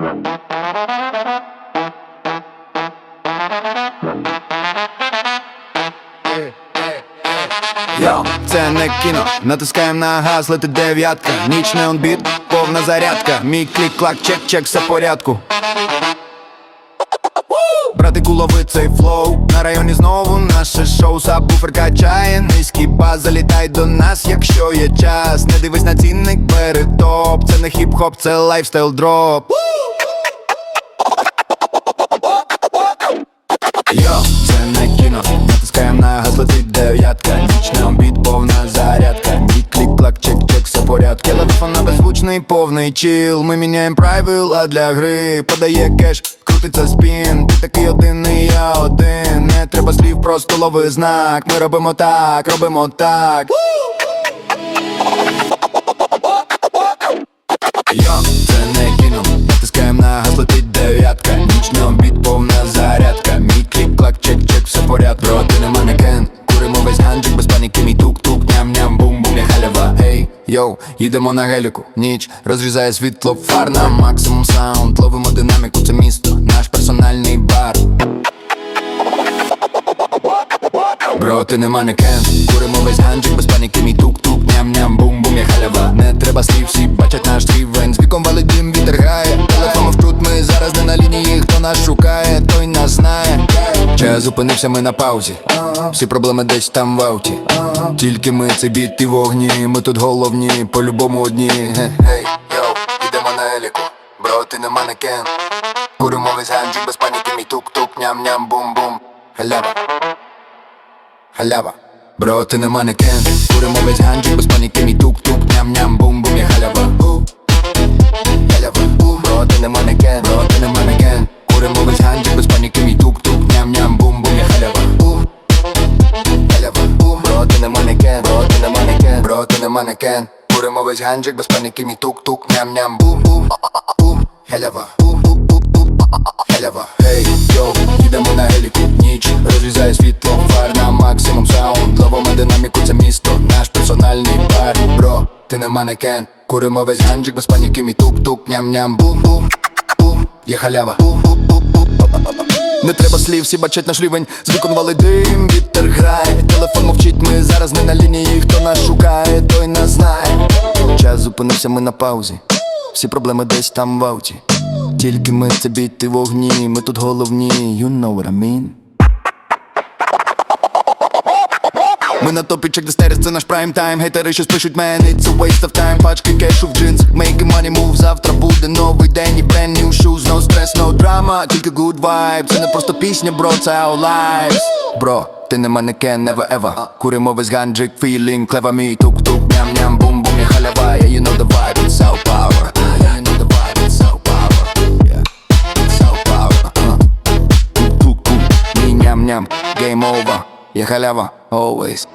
Це не кіно, натискаєм на газ, летить дев'ятка. Ніч не онбіт, повна зарядка. Мій клік-клак, чек-чек, все в порядку. Братику, лови цей флоу. На районі знову наше шоу. Сабвуфер качає, низький бас. Залітай до нас, якщо є час. Не дивись на цінник, бери топ. Це не хіп-хоп, це лайфстайл дроп Йо, це не кіно, натискаємо на газ, летить дев'ятка. Ніч не обід, повна зарядка. Мій клік, клак, чек, чек, все в порядку. Телефон на беззвучний, повний чіл. Ми міняємо правила для гри Подає кеш, крутиться спін. Ти такий один і я один. Не треба слів, просто лови знак. Ми робимо так, робимо так йоу, їдемо на геліку. Ніч розрізає світло, фар на максимум саунд. Ловимо динаміку, це місто, наш персональний бар. Бро, ти не манекен, куримо весь ганджик без паніки, мій тук-тук, ням-ням, бум-бум, я халява. Не треба слів, всі бачать наш рівень. З віком валить дим, вітер грає. Телефон вкрут, ми зараз не на лінії. Хто нас шукає, Зупинився, ми на паузі. Всі проблеми десь там в ауті. Тільки ми це біт і вогні Ми тут головні, по-любому одні. Гей, йоу, ідемо на еліку. Бро, ти не манекен Куримо весь ганджик без паніки, мій тук-тук, ням-ням, бум-бум. Халява. Халява. Бро, ти не манекен Куримо весь ганджик без паніки, мій тук-тук Ням-ням, бум-бум, Бро, ти не манекен. Куримо весь ганджик без паніки, мій тук-тук Ням-ням, бум-бум Бум, халява Халява, гей, йоу, їдемо на геліку Ніч. Розрізає світло, фар на максимум саунд. Ловимо динаміку, це місто, наш персональний бар. Бро, ти не манекен. Куримо весь ганджик без паніки, мій тук-тук, ням-ням, бум-бум Бум, є халява. Не треба слів, всі бачать наш рівень. Звикон вали дим, вітер грає Мовчить, ми зараз не на лінії Хто нас шукає, той нас знає. Час зупинився, ми на паузі. Всі проблеми десь там в ауті. Тільки ми це біти вогні, ми тут головні, you know what I mean Ми на топі чек дестеріс, це наш прайм тайм Гейтери щось пишуть мен, it's a waste of time. Пачки кешу в джинс, make money move. Завтра буде новий день і brand new shoes. No stress, no drama, тільки good vibe Це не просто пісня, бро, це our lives. Бро, ти не манекен, never ever. Куримо весь ганджик, feeling clever Me, тук-тук, ням-ням, бум-бум, я халява Yeah, you know the vibe, it's our power. Game over. Я халява, always